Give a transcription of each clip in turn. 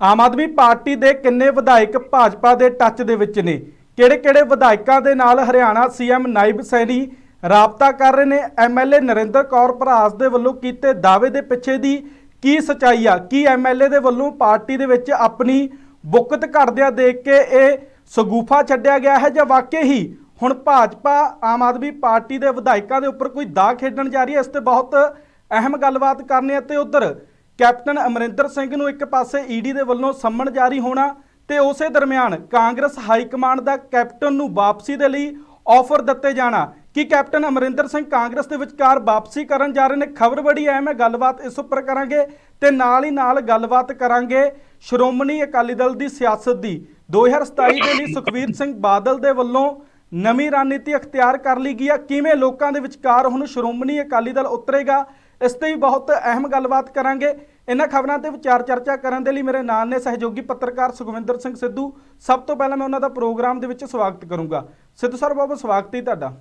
ਆਮ Aadmi party ਦੇ ਕਿੰਨੇ ਵਿਧਾਇਕ ਭਾਜਪਾ ਦੇ ਟੱਚ ਦੇ ਵਿੱਚ ਨੇ? ਕਿਹੜੇ-ਕਿਹੜੇ ਵਿਧਾਇਕਾਂ ਦੇ ਨਾਲ ਹਰਿਆਣਾ ਸੀਐਮ ਨਾਇਬ ਸੈਣੀ ਰਾਬਤਾ ਕਰ ਰਹੇ ਨੇ? ਐਮਐਲਏ ਨਰਿੰਦਰ ਕੌਰ ਭਰਾਸ ਦੇ ਵੱਲੋਂ ਕੀਤੇ ਦਾਅਵੇ ਦੇ ਪਿੱਛੇ ਦੀ ਕੀ ਸਚਾਈ ਆ? ਕੀ ਐਮਐਲਏ ਦੇ ਵੱਲੋਂ ਪਾਰਟੀ ਦੇ ਵਿੱਚ ਆਪਣੀ ਬੁੱਕਤ ਘਟਦਿਆਂ ਦੇਖ ਕੇ ਇਹ ਸਗੂਫਾ ਛੱਡਿਆ ਗਿਆ ਹੈ ਜਾਂ ਵਾਕਈ ਹੀ ਹੁਣ ਭਾਜਪਾ ਆਮ ਆਦਮੀ ਪਾਰਟੀ ਦੇ ਵਿਧਾਇਕਾਂ ਦੇ ਉੱਪਰ ਕੋਈ ਦਾਅ ਖੇਡਣ ਜਾ ਰਹੀ ਹੈ? ਇਸ ਤੇ ਬਹੁਤ ਅਹਿਮ ਗੱਲਬਾਤ ਕਰਨੀ ਹੈ ਤੇ ਉਧਰ ਕੈਪਟਨ ਅਮਰਿੰਦਰ ਸਿੰਘ ਨੂੰ ਇੱਕ ਪਾਸੇ ਈਡੀ ਦੇ ਵੱਲੋਂ ਸੰਮਣ ਜਾਰੀ ਹੋਣਾ ਤੇ ਉਸੇ ਦਰਮਿਆਨ ਕਾਂਗਰਸ ਹਾਈ ਕਮਾਂਡ ਦਾ ਕੈਪਟਨ ਨੂੰ ਵਾਪਸੀ ਦੇ ਲਈ ਆਫਰ ਦਿੱਤੇ ਜਾਣਾ। ਕਿ ਕੈਪਟਨ ਅਮਰਿੰਦਰ ਸਿੰਘ ਕਾਂਗਰਸ ਦੇ ਵਿਚਕਾਰ ਵਾਪਸੀ ਕਰਨ ਜਾ ਰਹੇ ਨੇ? ਖਬਰ ਬੜੀ ਅਹਿਮ ਹੈ ਗੱਲਬਾਤ ਇਸ ਉੱਪਰ ਕਰਾਂਗੇ ਤੇ ਨਾਲ ਹੀ ਨਾਲ ਗੱਲਬਾਤ ਕਰਾਂਗੇ ਸ਼੍ਰੋਮਣੀ ਅਕਾਲੀ ਦਲ ਦੀ ਸਿਆਸਤ ਦੀ। 2027 ਦੇ ਲਈ ਸੁਖਵੀਰ ਸਿੰਘ ਬਾਦਲ ਦੇ ਵੱਲੋਂ ਨਵੀਂ ਰਣਨੀਤੀ ਅਖਤਿਆਰ ਕਰ ਲਈ ਗਈ ਹੈ ਕਿਵੇਂ ਲੋਕਾਂ ਦੇ ਵਿਚਕਾਰ ਹੁਣ ਸ਼੍ਰੋਮਣੀ ਅਕਾਲੀ ਦਲ ਉਤਰੇਗਾ? ਇਸ ਤੇ ਵੀ ਬਹੁਤ ਅਹਿਮ ਗੱਲਬਾਤ ਕਰਾਂਗੇ। ਇਹਨਾਂ ਖਬਰਾਂ ਤੇ ਵਿਚਾਰ ਚਰਚਾ ਕਰਨ ਦੇ ਲਈ ਮੇਰੇ ਨਾਲ ਨੇ ਸਹਿਯੋਗੀ ਪੱਤਰਕਾਰ ਸੁਖਵਿੰਦਰ ਸਿੰਘ ਸਿੱਧੂ। ਸਭ ਤੋਂ ਪਹਿਲਾਂ ਮੈਂ ਉਹਨਾਂ ਦਾ ਪ੍ਰੋਗਰਾਮ ਦੇ ਵਿੱਚ ਸਵਾਗਤ ਕਰੂੰਗਾ। ਸਿੱਧੂ ਸਰ ਬਹੁਤ ਬਹੁਤ ਸਵਾਗਤ ਹੈ ਤੁਹਾਡਾ।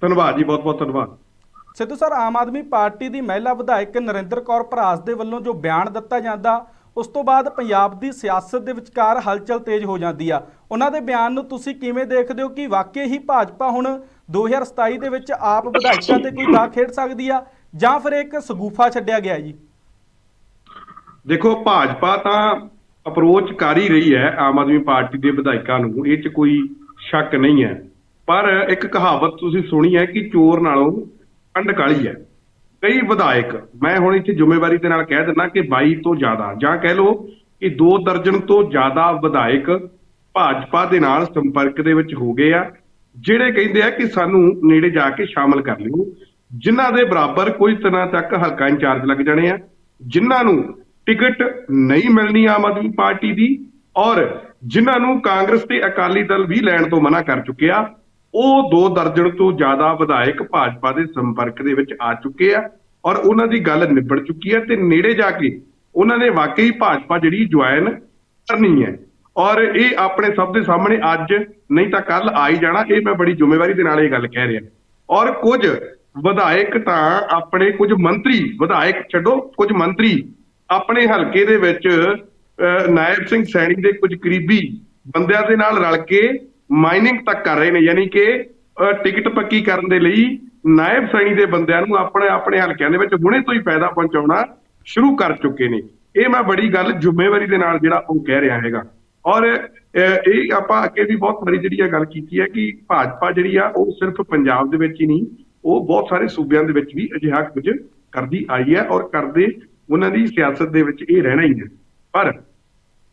ਧੰਨਵਾਦ ਜੀ ਬਹੁਤ ਬਹੁਤ ਧੰਨਵਾਦ। ਸਿੱਧੂ ਸਰ ਆਮ ਆਦਮੀ ਪਾਰਟੀ ਦੀ ਮਹਿਲਾ ਵਿਧਾਇਕ ਨਰਿੰਦਰ ਕੌਰ ਭਰਾਸ ਦੇ ਵੱਲੋਂ ਜੋ ਬਿਆਨ ਦਿੱਤਾ ਜਾਂਦਾ ਉਸ ਤੋਂ ਬਾਅਦ ਪੰਜਾਬ ਦੀ ਸਿਆਸਤ ਦੇ ਵਿਚਕਾਰ ਹਲਚਲ ਤੇਜ਼ ਹੋ ਜਾਂਦੀ ਆ। ਉਹਨਾਂ ਦੇ ਬਿਆਨ ਨੂੰ ਤੁਸੀਂ ਕਿਵੇਂ ਦੇਖਦੇ ਹੋ ਕਿ ਵਾਕਈ ਹੀ ਭਾਜਪਾ ਹੁਣ 2027 ਦੇ ਵਿੱਚ ਆਪ ਵਿਧਾਇਕਾਂ ਤੇ ਕੋਈ ਦਾ ਖੇਡ ਸਕਦੀ ਆ? ਜਾਂ ਫਿਰ ਇੱਕ ਸਗੂਫਾ ਛੱਡਿਆ ਗਿਆ ਜੀ? ਦੇਖੋ, ਭਾਜਪਾ ਤਾਂ ਅਪਰੋਚ ਕਰ ਹੀ ਰਹੀ ਹੈ ਆਮ ਆਦਮੀ ਪਾਰਟੀ ਦੇ ਵਿਧਾਇਕਾਂ ਨੂੰ, ਇਹ 'ਚ ਕੋਈ ਸ਼ੱਕ ਨਹੀਂ ਹੈ। ਪਰ ਇੱਕ ਕਹਾਵਤ ਤੁਸੀਂ ਸੁਣੀ ਹੈ ਕਿ ਚੋਰ ਨਾਲੋਂ ਕੰਡ ਕਾਲੀ ਹੈ। ਕਈ ਵਿਧਾਇਕ, ਮੈਂ ਹੁਣ ਇੱਥੇ ਜ਼ਿੰਮੇਵਾਰੀ ਦੇ ਨਾਲ ਕਹਿ ਦਿੰਦਾ ਕਿ 22 ਤੋਂ ਜ਼ਿਆਦਾ, ਜਾਂ ਕਹਿ ਲਓ ਕਿ ਦੋ ਦਰਜਨ ਤੋਂ ਜ਼ਿਆਦਾ ਵਿਧਾਇਕ ਭਾਜਪਾ ਦੇ ਨਾਲ ਸੰਪਰਕ ਦੇ ਵਿੱਚ ਹੋ ਗਏ ਆ, ਜਿਹੜੇ ਕਹਿੰਦੇ ਆ ਕਿ ਸਾਨੂੰ ਨੇੜੇ ਜਾ ਕੇ ਸ਼ਾਮਲ ਕਰ ਲਿਓ। ਜਿਨ੍ਹਾਂ ਦੇ ਬਰਾਬਰ ਕੋਈ ਤਰ੍ਹਾਂ ਤੱਕ ਹਲਕਾ ਇੰਚਾਰਜ ਲੱਗ ਜਾਣੇ ਆ, ਜਿਨ੍ਹਾਂ ਨੂੰ ਟਿਕਟ ਨਹੀਂ ਮਿਲਣੀ ਆਮ ਆਦਮੀ ਪਾਰਟੀ ਦੀ ਔਰ ਜਿਨ੍ਹਾਂ ਨੂੰ ਕਾਂਗਰਸ ਤੇ ਅਕਾਲੀ ਦਲ ਵੀ ਲੈਣ ਤੋਂ ਮਨਾ ਕਰ ਚੁੱਕਿਆ ਉਹ ਦੋ ਦਰਜਨ ਤੋਂ ਜ਼ਿਆਦਾ ਵਿਧਾਇਕ ਭਾਜਪਾ ਦੇ ਸੰਪਰਕ ਦੇ ਵਿੱਚ ਆ ਚੁੱਕੇ ਆ ਔਰ ਉਹਨਾਂ ਦੀ ਗੱਲ ਨਿਬੜ ਚੁੱਕੀ ਹੈ ਤੇ ਨੇੜੇ ਜਾ ਕੇ ਉਹਨਾਂ ਨੇ ਵਾਕਈ ਭਾਜਪਾ ਜਿਹੜੀ ਜੁਆਇਨ ਕਰਨੀ ਹੈ। ਔਰ ਇਹ ਆਪਣੇ ਸਭ ਦੇ ਸਾਹਮਣੇ ਅੱਜ ਨਹੀਂ ਤਾਂ ਕੱਲ ਆ ਹੀ ਜਾਣਾ, ਇਹ ਮੈਂ ਬੜੀ ਜ਼ਿੰਮੇਵਾਰੀ ਦੇ ਨਾਲ ਇਹ ਗੱਲ ਕਹਿ ਰਿਹਾ। ਔਰ ਕੁਝ ਵਿਧਾਇਕ ਤਾਂ ਆਪਣੇ ਕੁਝ ਮੰਤਰੀ ਵਿਧਾਇਕ ਛੱਡੋ ਕੁਝ ਮੰਤਰੀ ਆਪਣੇ ਹਲਕੇ ਦੇ ਵਿੱਚ ਅਹ, ਨਾਇਬ ਸਿੰਘ ਸੈਣੀ ਦੇ ਕੁਝ ਕਰੀਬੀ ਬੰਦਿਆਂ ਦੇ ਨਾਲ ਰਲ ਕੇ ਮਾਈਨਿੰਗ ਤੱਕ ਕਰ ਰਹੇ ਨੇ ਯਾਨੀ ਕਿ ਟਿਕਟ ਪੱਕੀ ਕਰਨ ਦੇ ਲਈ ਨਾਇਬ ਸੈਣੀ ਦੇ ਬੰਦਿਆਂ ਨੂੰ ਆਪਣੇ ਆਪਣੇ ਹਲਕਿਆਂ ਦੇ ਵਿੱਚ ਹੁਣੇ ਤੋਂ ਹੀ ਫਾਇਦਾ ਪਹੁੰਚਾਉਣਾ ਸ਼ੁਰੂ ਕਰ ਚੁੱਕੇ ਨੇ। ਇਹ ਮੈਂ ਬੜੀ ਗੱਲ ਜ਼ਿੰਮੇਵਾਰੀ ਦੇ ਨਾਲ ਜਿਹੜਾ ਉਹ ਕਹਿ ਰਿਹਾ ਹੈਗਾ। ਔਰ ਇਹ ਆਪਾਂ ਅੱਗੇ ਵੀ ਬਹੁਤ ਵਾਰੀ ਜਿਹੜੀ ਇਹ ਗੱਲ ਕੀਤੀ ਹੈ ਕਿ ਭਾਜਪਾ ਜਿਹੜੀ ਆ ਉਹ ਸਿਰਫ ਪੰਜਾਬ ਦੇ ਵਿੱਚ ਹੀ ਨਹੀਂ ਉਹ ਬਹੁਤ ਸਾਰੇ ਸੂਬਿਆਂ ਦੇ ਵਿੱਚ ਵੀ ਅਜਿਹਾ ਕੁਝ ਕਰਦੀ ਆਈ ਹੈ ਔਰ ਕਰਦੇ ਉਹਨਾਂ ਦੀ ਸਿਆਸਤ ਦੇ ਵਿੱਚ ਇਹ ਰਹਿਣਾ ਹੀ ਹੈ। ਪਰ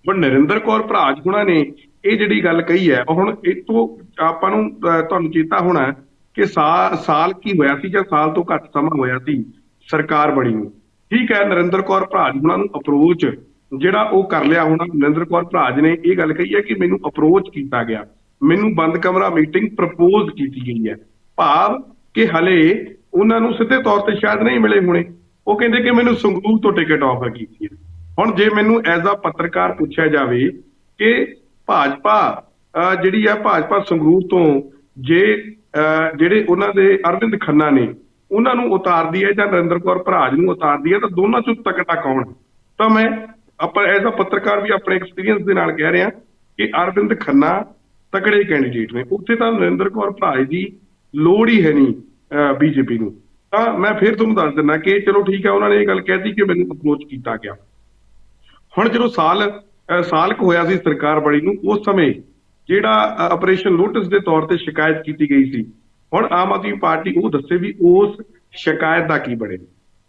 ਹੁਣ ਨਰਿੰਦਰ ਕੌਰ ਭਰਾਜ ਹੁਣਾਂ ਨੇ ਇਹ ਜਿਹੜੀ ਗੱਲ ਕਹੀ ਹੈ ਹੁਣ ਇਹ ਤੋਂ ਆਪਾਂ ਨੂੰ ਤੁਹਾਨੂੰ ਚੇਤਾ ਹੋਣਾ ਕਿ ਸਾਲ ਸਾਲ ਕੀ ਹੋਇਆ ਸੀ ਜਾਂ ਸਾਲ ਤੋਂ ਘੱਟ ਸਮਾਂ ਹੋਇਆ ਸੀ ਸਰਕਾਰ ਬਣੀ ਨੂੰ। ਠੀਕ ਹੈ, ਨਰਿੰਦਰ ਕੌਰ ਭਰਾਜ ਹੁਣਾਂ ਨੂੰ ਅਪਰੋਚ ਜਿਹੜਾ ਉਹ ਕਰ ਲਿਆ ਹੁਣ, ਨਰਿੰਦਰ ਕੌਰ ਭਰਾਜ ਨੇ ਇਹ ਗੱਲ ਕਹੀ ਹੈ ਕਿ ਮੈਨੂੰ ਅਪਰੋਚ ਕੀਤਾ ਗਿਆ। ਮੈਨੂੰ ਬੰਦ ਕਮਰਾ ਮੀਟਿੰਗ ਪ੍ਰਪੋਜ਼ ਕੀਤੀ ਗਈ ਹੈ। ਭਾਵ ਕਿ ਹਲੇ ਉਹਨਾਂ ਨੂੰ ਸਿੱਧੇ ਤੌਰ ਤੇ ਸ਼ਾਇਦ ਨਹੀਂ ਮਿਲੇ ਹੋਣੇ। ਉਹ ਕਹਿੰਦੇ ਕਿ ਮੈਨੂੰ ਸੰਗਰੂਰ ਤੋਂ ਟਿਕਟ ਆਫਰ ਕੀਤੀ ਹੈ। ਹੁਣ ਜੇ ਮੈਨੂੰ ਐਜ਼ ਅ ਪੱਤਰਕਾਰ ਪੁੱਛਿਆ ਜਾਵੇ ਕਿ ਭਾਜਪਾ ਅਹ, ਜਿਹੜੀ ਆ ਭਾਜਪਾ ਸੰਗਰੂਰ ਤੋਂ ਜੇ ਜਿਹੜੇ ਉਹਨਾਂ ਦੇ ਅਰਵਿੰਦ ਖੰਨਾ ਨੇ ਉਹਨਾਂ ਨੂੰ ਉਤਾਰਦੀ ਹੈ ਜਾਂ ਨਰਿੰਦਰ ਕੌਰ ਭਰਾਜ ਨੂੰ ਉਤਾਰਦੀ ਹੈ ਤਾਂ ਦੋਨਾਂ ਚੋਂ ਤਕੜਾ ਕੌਣ? ਤਾਂ ਮੈਂ ਆਪਾਂ ਐਜ਼ ਅ ਪੱਤਰਕਾਰ ਵੀ ਆਪਣੇ ਐਕਸਪੀਰੀਅੰਸ ਦੇ ਨਾਲ ਕਹਿ ਰਿਹਾ ਕਿ ਅਰਵਿੰਦ ਖੰਨਾ ਤਕੜੇ ਕੈਂਡੀਡੇਟ ਨੇ। ਉੱਥੇ ਤਾਂ ਨਰਿੰਦਰ ਕੌਰ ਭਰਾਜ ਦੀ ਲੋੜ ਹੀ ਹੈ ਨਹੀਂ ਬੀਜੇਪੀ ਨੂੰ। ਤਾਂ ਮੈਂ ਫਿਰ ਤੁਹਾਨੂੰ ਦੱਸ ਦਿੰਦਾ ਕਿ ਚਲੋ ਠੀਕ ਹੈ, ਉਹਨਾਂ ਨੇ ਇਹ ਗੱਲ ਕਹਿਤੀ ਕਿ ਮੈਨੂੰ ਅਪਰੋਚ ਕੀਤਾ ਗਿਆ। ਹੁਣ ਜਦੋਂ ਸਾਲ, ਅਹ, ਸਾਲ ਕੁ ਹੋਇਆ ਸੀ ਸਰਕਾਰ ਬਣੀ ਨੂੰ, ਉਸ ਸਮੇਂ ਜਿਹੜਾ ਆਪਰੇਸ਼ਨ ਲੋਟਸ ਦੇ ਤੌਰ ਤੇ ਸ਼ਿਕਾਇਤ ਕੀਤੀ ਗਈ ਸੀ, ਹੁਣ ਆਮ ਆਦਮੀ ਪਾਰਟੀ ਉਹ ਦੱਸੇ ਵੀ ਉਸ ਸ਼ਿਕਾਇਤ ਦਾ ਕੀ ਬਣੇ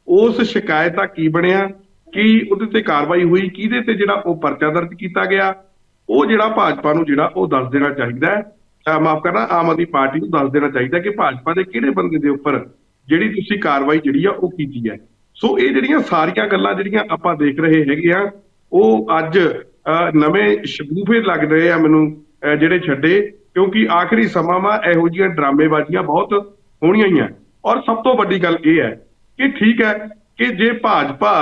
ਉਸ ਸ਼ਿਕਾਇਤ ਦਾ ਕੀ ਬਣਿਆ, ਕੀ ਉਹਦੇ ਤੇ ਕਾਰਵਾਈ ਹੋਈ, ਕਿਹਦੇ ਤੇ ਜਿਹੜਾ ਉਹ ਪਰਚਾ ਦਰਜ ਕੀਤਾ ਗਿਆ, ਉਹ ਜਿਹੜਾ ਭਾਜਪਾ ਨੂੰ ਜਿਹੜਾ ਉਹ ਦੱਸ ਦੇਣਾ ਚਾਹੀਦਾ ਹੈ। ਮਾਫ ਕਰਨਾ ਆਮ ਆਦਮੀ ਪਾਰਟੀ ਨੂੰ ਦੱਸ ਦੇਣਾ ਚਾਹੀਦਾ ਕਿ ਭਾਜਪਾ ਦੇ ਕਿਹੜੇ ਬੰਦੇ ਦੇ ਉੱਪਰ ਜਿਹੜੀ ਤੁਸੀਂ ਕਾਰਵਾਈ ਜਿਹੜੀ ਆ ਉਹ ਕੀਤੀ ਹੈ। ਸੋ ਇਹ ਜਿਹੜੀਆਂ ਸਾਰੀਆਂ ਗੱਲਾਂ ਜਿਹੜੀਆਂ ਆਪਾਂ ਦੇਖ ਰਹੇ ਹੈਗੇ ਆ ਉਹ ਅੱਜ ਅਹ, ਨਵੇਂ ਸ਼ਗੂਫੇ ਲੱਗ ਰਹੇ ਆ ਮੈਨੂੰ ਜਿਹੜੇ ਛੱਡੇ ਕਿਉਂਕਿ ਆਖਰੀ ਸਮਾਂ ਵਾ ਇਹੋ ਜਿਹੀਆਂ ਡਰਾਮੇਬਾਜ਼ੀਆਂ ਬਹੁਤ ਹੋਣੀਆਂ ਹੀ ਆ। ਔਰ ਸਭ ਤੋਂ ਵੱਡੀ ਗੱਲ ਇਹ ਹੈ ਕਿ ਠੀਕ ਹੈ ਕਿ ਜੇ ਭਾਜਪਾ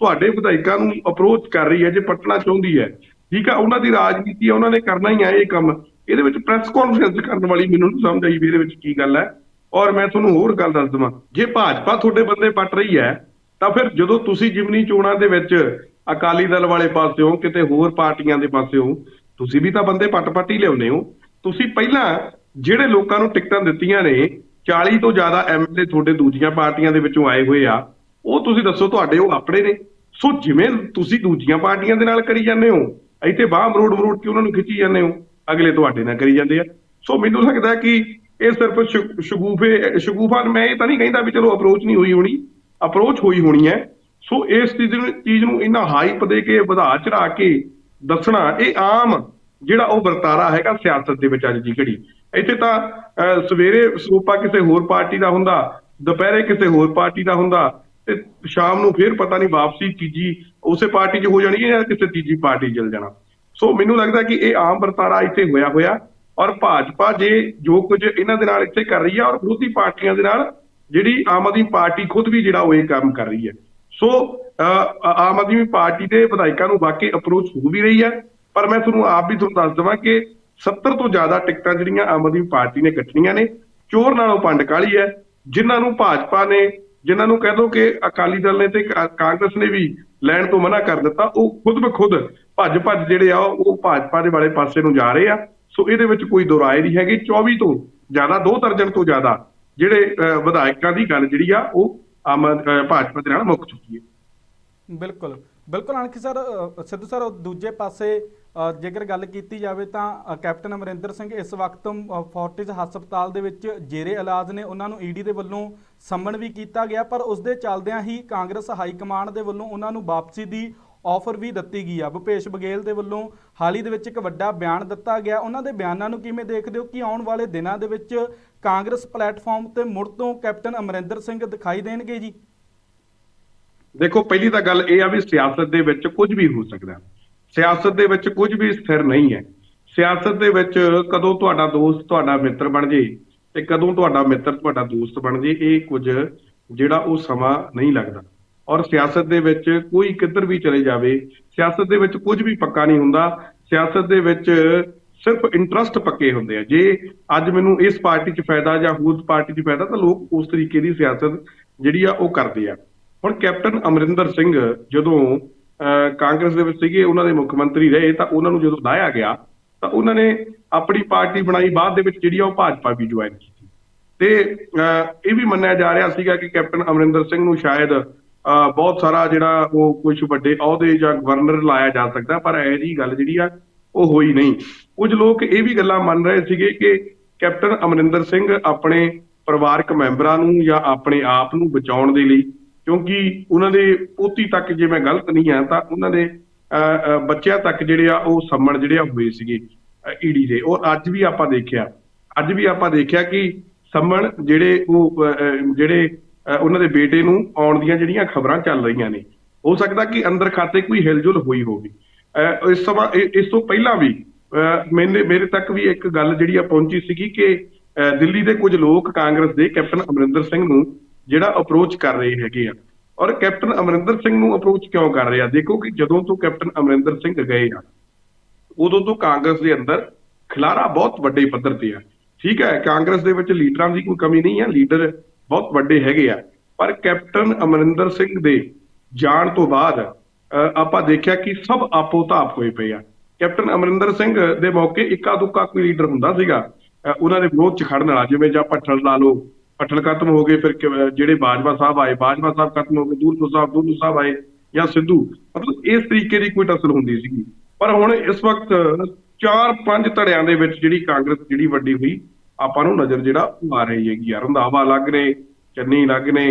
ਤੁਹਾਡੇ ਵਿਧਾਇਕਾਂ ਨੂੰ ਅਪਰੋਚ ਕਰ ਰਹੀ ਹੈ ਜੇ ਪਟਣਾ ਚਾਹੁੰਦੀ ਹੈ ਠੀਕ ਹੈ ਉਹਨਾਂ ਦੀ ਰਾਜਨੀਤੀ ਹੈ ਉਹਨਾਂ ਨੇ ਕਰਨਾ ਹੀ ਹੈ ਇਹ ਕੰਮ। ਇਹਦੇ ਵਿੱਚ ਪ੍ਰੈਸ ਕਾਨਫਰੰਸ ਕਰਨ ਵਾਲੀ ਮੈਨੂੰ ਨਹੀਂ ਸਮਝ ਆਈ ਵੀ ਇਹਦੇ ਵਿੱਚ ਕੀ ਗੱਲ ਹੈ। ਔਰ ਮੈਂ ਤੁਹਾਨੂੰ ਹੋਰ ਗੱਲ ਦੱਸ ਦਵਾਂ। ਜੇ ਭਾਜਪਾ ਤੁਹਾਡੇ ਬੰਦੇ ਪੱਟ ਰਹੀ ਹੈ, ਤਾਂ ਫਿਰ ਜਦੋਂ ਤੁਸੀਂ ਜਿਮਨੀ ਚੋਣਾਂ ਦੇ ਵਿੱਚ ਅਕਾਲੀ ਦਲ ਵਾਲੇ ਪਾਸਿਓਂ ਕਿਤੇ ਹੋਰ ਪਾਰਟੀਆਂ ਦੇ ਪਾਸਿਓਂ ਤੁਸੀਂ ਵੀ ਤਾਂ ਬੰਦੇ ਪੱਟ-ਪੱਟ ਹੀ ਲਿਆਉਂਦੇ ਹੋ। ਤੁਸੀਂ ਪਹਿਲਾਂ ਜਿਹੜੇ ਲੋਕਾਂ ਨੂੰ ਟਿਕਟਾਂ ਦਿੱਤੀਆਂ ਨੇ 40 ਤੋਂ ਜ਼ਿਆਦਾ ਐਮਐਲਏ ਤੁਹਾਡੇ ਦੂਜੀਆਂ ਪਾਰਟੀਆਂ ਦੇ ਵਿੱਚੋਂ ਆਏ ਹੋਏ ਆ, ਉਹ ਤੁਸੀਂ ਦੱਸੋ ਤੁਹਾਡੇ ਉਹ ਆਪਣੇ ਨੇ। ਸੋ ਜਿਵੇਂ ਤੁਸੀਂ ਦੂਜੀਆਂ ਪਾਰਟੀਆਂ ਦੇ ਨਾਲ ਕਰੀ ਜਾਂਦੇ ਹੋ, ਇੱਥੇ ਬਾਹ ਮਰੋੜ ਮਰੋੜ ਕੇ ਉਹਨਾਂ ਨੂੰ ਖਿੱਚੀ ਜਾਂਦੇ ਹੋ। ਅਗਲੇ ਤੁਹਾਡੇ ਨਾਲ ਕਰੀ ਜਾਂਦੇ ਆ। ਸੋ ਮੈਨੂੰ ਲੱਗਦਾ ਕਿ ਇਹ ਸਿਰਫ ਸ਼ੁ- ਸ਼ਗੂਫੇ ਸ਼ਗੂਫਾ ਮੈਂ ਇਹ ਤਾਂ ਨਹੀਂ ਕਹਿੰਦਾ ਵੀ ਚਲੋ ਅਪਰੋਚ ਨਹੀਂ ਹੋਈ ਹੋਣੀ ਅਪਰੋਚ ਹੋਈ ਹੋਣੀ ਹੈ। ਸੋ ਇਸ ਚੀਜ਼ ਨੂੰ ਚੀਜ਼ ਨੂੰ ਇੰਨਾ ਹਾਈਪ ਦੇ ਕੇ ਵਧਾ ਚੜਾ ਕੇ ਦੱਸਣਾ ਇਹ ਆਮ ਜਿਹੜਾ ਉਹ ਵਰਤਾਰਾ ਹੈਗਾ ਸਿਆਸਤ ਦੇ ਵਿੱਚ ਅੱਜ ਦੀ ਘੜੀ। ਇੱਥੇ ਤਾਂ ਅਹ, ਸਵੇਰੇ ਸਰੂਪਾ ਕਿਸੇ ਹੋਰ ਪਾਰਟੀ ਦਾ ਹੁੰਦਾ ਦੁਪਹਿਰੇ ਕਿਸੇ ਹੋਰ ਪਾਰਟੀ ਦਾ ਹੁੰਦਾ ਤੇ ਸ਼ਾਮ ਨੂੰ ਫਿਰ ਪਤਾ ਨਹੀਂ ਵਾਪਸੀ ਤੀਜੀ ਉਸੇ ਪਾਰਟੀ 'ਚ ਹੋ ਜਾਣੀ ਹੈ ਜਾਂ ਕਿਸੇ ਤੀਜੀ ਪਾਰਟੀ 'ਚ ਚਲ ਜਾਣਾ। ਸੋ ਮੈਨੂੰ ਲੱਗਦਾ ਕਿ ਇਹ ਆਮ ਵਰਤਾਰਾ ਇੱਥੇ ਹੋਇਆ ਹੋਇਆ ਔਰ ਭਾਜਪਾ ਜੇ ਜੋ ਕੁਝ ਇਹਨਾਂ ਦੇ ਨਾਲ ਇੱਥੇ ਕਰ ਰਹੀ ਹੈ ਔਰ ਵਿਰੋਧੀ ਪਾਰਟੀਆਂ ਦੇ ਨਾਲ ਜਿਹੜੀ ਆਮ ਆਦਮੀ ਪਾਰਟੀ ਖੁਦ ਵੀ ਜਿਹੜਾ ਉਹ ਇਹ ਕੰਮ ਕਰ ਰਹੀ ਹੈ। ਸੋ ਅਹ, ਆਮ ਆਦਮੀ ਪਾਰਟੀ ਦੇ ਵਿਧਾਇਕਾਂ ਨੂੰ ਵਾਕਈ ਅਪਰੋਚ ਹੋ ਵੀ ਰਹੀ ਹੈ। ਪਰ ਮੈਂ ਤੁਹਾਨੂੰ ਆਪ ਵੀ ਤੁਹਾਨੂੰ ਦੱਸ ਦੇਵਾਂ ਕਿ 70 ਤੋਂ ਜ਼ਿਆਦਾ ਟਿਕਟਾਂ ਜਿਹੜੀਆਂ ਆਮ ਆਦਮੀ ਪਾਰਟੀ ਨੇ ਕੱਟਣੀਆਂ ਨੇ ਚੋਰ ਨਾਲੋਂ ਪੰਡ ਕਾਲੀ ਹੈ। ਜਿਨ੍ਹਾਂ ਨੂੰ ਭਾਜਪਾ ਨੇ ਜਿਨ੍ਹਾਂ ਨੂੰ ਕਹਿ ਦੋ ਕਿ ਅਕਾਲੀ ਦਲ ਨੇ ਤੇ ਕਾਂਗਰਸ ਨੇ ਵੀ ਲੈਣ ਤੋਂ ਮਨਾ ਕਰ ਦਿੱਤਾ, ਉਹ ਖੁਦ ਬਖੁਦ ਭੱਜ ਭੱਜ ਜਿਹੜੇ ਆ, ਉਹ ਭਾਜਪਾ ਦੇ ਵਾਲੇ ਪਾਸੇ ਨੂੰ ਜਾ ਰਹੇ ਆ। ਸੋ ਇਹਦੇ ਵਿੱਚ ਕੋਈ ਦੁਰਾਏ ਨਹੀਂ ਹੈਗੀ। 24 ਤੋਂ ਜ਼ਿਆਦਾ, ਦੋ ਦਰਜਨ ਤੋਂ ਜ਼ਿਆਦਾ ਜਿਹੜੇ ਵਿਧਾਇਕਾਂ ਦੀ ਗੱਲ ਜਿਹੜੀ ਆ, ਉਹ ਆਮ ਭਾਜਪਾ ਦੇ ਨਾਲ ਮੁੱਕ ਚੁੱਕੀ ਹੈ। ਬਿਲਕੁਲ ਬਿਲਕੁਲ। ਅਣਖੀ ਸਰ ਸਿੱਧੂ ਸਰ ਦੂਜੇ ਪਾਸੇ ਜੇਕਰ ਗੱਲ ਕੀਤੀ ਜਾਵੇ ਤਾਂ ਕੈਪਟਨ ਅਮਰਿੰਦਰ ਸਿੰਘ ਇਸ ਵਕਤ ਫੋਰਟਿਸ ਹਸਪਤਾਲ ਦੇ ਵਿੱਚ ਜੇਰੇ ਇਲਾਜ ਨੇ ਉਹਨਾਂ ਨੂੰ ਈਡੀ ਦੇ ਵੱਲੋਂ ਸੰਮਣ ਵੀ ਕੀਤਾ ਗਿਆ, ਪਰ ਉਸ ਦੇ ਚੱਲਦਿਆਂ ਹੀ ਕਾਂਗਰਸ ਹਾਈ ਕਮਾਂਡ ਦੇ ਵੱਲੋਂ ਉਹਨਾਂ ਨੂੰ ਵਾਪਸੀ ਦੀ ਆਫਰ ਵੀ ਦਿੱਤੀ ਗਈ ਆ। ਭੁਪੇਸ਼ ਬਘੇਲ ਦੇ ਵੱਲੋਂ ਹਾਲ ਹੀ ਦੇ ਵਿੱਚ ਇੱਕ ਵੱਡਾ ਬਿਆਨ ਦਿੱਤਾ ਗਿਆ। ਉਹਨਾਂ ਦੇ ਬਿਆਨਾਂ ਨੂੰ ਕਿਵੇਂ ਦੇਖਦੇ ਹੋ? ਕਿ ਆਉਣ ਵਾਲੇ ਦਿਨਾਂ ਦੇ ਵਿੱਚ ਕਾਂਗਰਸ ਪਲੇਟਫਾਰਮ ਤੇ ਮੁੜ ਤੋਂ ਕੈਪਟਨ ਅਮਰਿੰਦਰ ਸਿੰਘ ਦਿਖਾਈ ਦੇਣਗੇ ਜੀ? ਦੇਖੋ, ਪਹਿਲੀ ਤਾਂ ਗੱਲ ਇਹ ਆ ਵੀ ਸਿਆਸਤ ਦੇ ਵਿੱਚ ਕੁਝ ਵੀ ਹੋ ਸਕਦਾ। ਹੈ। ਸਿਆਸਤ ਦੇ ਵਿੱਚ ਕੁਝ ਵੀ ਸਥਿਰ ਨਹੀਂ ਹੈ। ਸਿਆਸਤ ਦੇ ਵਿੱਚ ਕਦੋਂ ਤੁਹਾਡਾ ਦੋਸਤ ਤੁਹਾਡਾ ਮਿੱਤਰ ਬਣ ਜੇ ਤੇ ਕਦੋਂ ਤੁਹਾਡਾ ਮਿੱਤਰ ਤੁਹਾਡਾ ਦੋਸਤ ਬਣ ਜੇ, ਇਹ ਕੁਝ ਜਿਹੜਾ ਉਹ ਸਮਾਂ ਨਹੀਂ ਲੱਗਦਾ। ਔਰ ਸਿਆਸਤ ਦੇ ਵਿੱਚ ਕੋਈ ਕਿੱਧਰ ਵੀ ਚਲੇ ਜਾਵੇ, ਸਿਆਸਤ ਦੇ ਵਿੱਚ ਕੁਝ ਵੀ ਪੱਕਾ ਨਹੀਂ ਹੁੰਦਾ, ਸਿਆਸਤ ਦੇ ਵਿੱਚ ਸਿਰਫ ਇੰਟਰਸਟ ਪੱਕੇ ਹੁੰਦੇ ਆ। ਜੇ ਅੱਜ ਮੈਨੂੰ ਇਸ ਪਾਰਟੀ 'ਚ ਫਾਇਦਾ ਜਾਂ ਹੋਰ ਪਾਰਟੀ 'ਚ ਫਾਇਦਾ, ਤਾਂ ਲੋਕ ਉਸ ਤਰੀਕੇ ਦੀ ਸਿਆਸਤ ਜਿਹੜੀ ਆ ਉਹ ਕਰਦੇ ਆ। ਹੁਣ ਕੈਪਟਨ ਅਮਰਿੰਦਰ ਸਿੰਘ ਜਦੋਂ ਕਾਂਗਰਸ ਦੇ ਵਿੱਚ ਸੀਗੇ, ਉਹਨਾਂ ਦੇ ਮੁੱਖ ਮੰਤਰੀ ਰਹੇ, ਤਾਂ ਉਹਨਾਂ ਨੂੰ ਜਦੋਂ ਲਾਇਆ ਗਿਆ, ਤਾਂ ਉਹਨਾਂ ਨੇ ਆਪਣੀ ਪਾਰਟੀ ਬਣਾਈ, ਬਾਅਦ ਦੇ ਵਿੱਚ ਜਿਹੜੀ ਆ ਉਹ ਭਾਜਪਾ ਵੀ ਜੁਆਇਨ ਕੀਤੀ। ਤੇ ਇਹ ਵੀ ਮੰਨਿਆ ਜਾ ਰਿਹਾ ਸੀਗਾ ਕਿ ਕੈਪਟਨ ਅਮਰਿੰਦਰ ਸਿੰਘ ਨੂੰ ਸ਼ਾਇਦ ਬਹੁਤ ਸਾਰਾ ਜਿਹੜਾ ਉਹ ਕੁਝ ਵੱਡੇ ਅਹੁਦੇ ਜਾਂ ਗਵਰਨਰ ਲਾਇਆ ਜਾ ਸਕਦਾ, ਪਰ ਇਹ ਜੀ ਗੱਲ ਜਿਹੜੀ ਆ, ਉਹ ਹੋਈ ਨਹੀਂ। ਕੁਝ ਲੋਕ ਇਹ ਵੀ ਗੱਲਾਂ ਮੰਨ ਰਹੇ ਸੀਗੇ ਕਿ ਕੈਪਟਨ ਅਮਰਿੰਦਰ ਸਿੰਘ ਆਪਣੇ ਪਰਿਵਾਰਕ ਮੈਂਬਰਾਂ ਨੂੰ ਜਾਂ ਆਪਣੇ ਆਪ ਨੂੰ ਬਚਾਉਣ ਦੇ ਲਈ ਕਿਉਂਕਿ ਉਹਨਾਂ ਦੇ ਪੋਤੀ ਤੱਕ ਜੇ ਮੈਂ ਗਲਤ ਨਹੀਂ ਆ ਤਾਂ ਉਹਨਾਂ ਦੇ ਅਹ, ਬੱਚਿਆਂ ਤੱਕ ਜਿਹੜੇ ਆ ਉਹ ਸੰਮਣ ਜਿਹੜੇ ਆ ਹੋਏ ਸੀਗੇ ਈਡੀ ਦੇ। ਔਰ ਅੱਜ ਵੀ ਆਪਾਂ ਦੇਖਿਆ ਅੱਜ ਵੀ ਆਪਾਂ ਦੇਖਿਆ ਕਿ ਸੰਮਣ ਜਿਹੜੇ ਉਹ ਜਿਹੜੇ ਉਹਨਾਂ ਦੇ ਬੇਟੇ ਨੂੰ ਆਉਣ ਦੀਆਂ ਜਿਹੜੀਆਂ ਖਬਰਾਂ ਚੱਲ ਰਹੀਆਂ ਨੇ ਹੋ ਸਕਦਾ ਕਿ ਅੰਦਰ ਖਾਤੇ ਕੋਈ ਹਿਲਜੁਲ ਹੋਈ ਹੋਵੇ। ਅਹ, ਇਸ ਸਮਾਂ ਇਸ ਤੋਂ ਪਹਿਲਾਂ ਵੀ ਅਹ, ਮੈਨੇ ਮੇਰੇ ਤੱਕ ਵੀ ਇੱਕ ਗੱਲ ਜਿਹੜੀ ਆ ਪਹੁੰਚੀ ਸੀਗੀ ਕਿ ਅਹ, ਦਿੱਲੀ ਦੇ ਕੁਝ ਲੋਕ ਕਾਂਗਰਸ ਦੇ ਕੈਪਟਨ ਅਮਰਿੰਦਰ ਸਿੰਘ ਨੂੰ ਜਿਹੜਾ ਅਪਰੋਚ ਕਰ ਰਹੇ ਹੈਗੇ ਆ। ਔਰ ਕੈਪਟਨ ਅਮਰਿੰਦਰ ਸਿੰਘ ਨੂੰ ਅਪਰੋਚ ਕਿਉਂ ਕਰ ਰਿਹਾ ਦੇਖੋ ਕਿ ਜਦੋਂ ਤੋਂ ਕੈਪਟਨ ਅਮਰਿੰਦਰ ਸਿੰਘ ਗਏ ਆ, ਉਦੋਂ ਤੋਂ ਕਾਂਗਰਸ ਦੇ ਅੰਦਰ ਖਿਲਾਰਾ ਬਹੁਤ ਵੱਡੇ ਪੱਧਰ ਤੇ ਆ। ਠੀਕ ਹੈ, ਕਾਂਗਰਸ ਦੇ ਵਿੱਚ ਲੀਡਰਾਂ ਦੀ ਕੋਈ ਕਮੀ ਨਹੀਂ ਆ, ਲੀਡਰ ਬਹੁਤ ਵੱਡੇ ਹੈਗੇ ਆ। ਪਰ ਕੈਪਟਨ ਅਮਰਿੰਦਰ ਸਿੰਘ ਦੇ ਜਾਣ ਤੋਂ ਬਾਅਦ ਆਪਾਂ ਦੇਖਿਆ ਕਿ ਸਭ ਆਪੋ ਤਾਪ ਹੋਏ ਪਏ ਆ। ਕੈਪਟਨ ਅਮਰਿੰਦਰ ਸਿੰਘ ਦੇ ਮੌਕੇ ਇੱਕਾ ਦੁੱਕਾ ਕੋਈ ਲੀਡਰ ਹੁੰਦਾ ਸੀਗਾ ਉਹਨਾਂ ਦੇ ਵਿਰੋਧ ਚ ਖੜਨ ਵਾਲਾ, ਜਿਵੇਂ ਜਾਂ ਪੱਠਲ ਲਾ ਲਓ ਪੱਠਲ ਖਤਮ ਹੋ ਗਏ, ਫਿਰ ਜਿਹੜੇ ਬਾਜਵਾ ਸਾਹਿਬ ਆਏ, ਬਾਜਵਾ ਸਾਹਿਬ ਖਤਮ ਹੋ ਗਏ ਦੂਰ ਸਾਹਿਬ ਦੂਰ ਸਾਹਿਬ ਆਏ ਜਾਂ ਸਿੱਧੂ? ਮਤਲਬ ਇਸ ਤਰੀਕੇ ਦੀ ਕੋਈ ਟਸਲ ਹੁੰਦੀ ਸੀਗੀ। ਪਰ ਹੁਣ ਇਸ ਵਕਤ ਚਾਰ ਪੰਜ ਧੜਿਆਂ ਦੇ ਵਿੱਚ ਜਿਹੜੀ ਕਾਂਗਰਸ ਜਿਹੜੀ ਵੱਡੀ ਹੋਈ, ਆਪਾਂ ਨੂੰ ਨਜ਼ਰ ਜਿਹੜਾ ਉਹ ਆ ਰਹੀ ਹੈਗੀ ਆ। ਰੰਧਾਵਾ ਅਲੱਗ ਨੇ, ਚੰਨੀ ਅਲੱਗ ਨੇ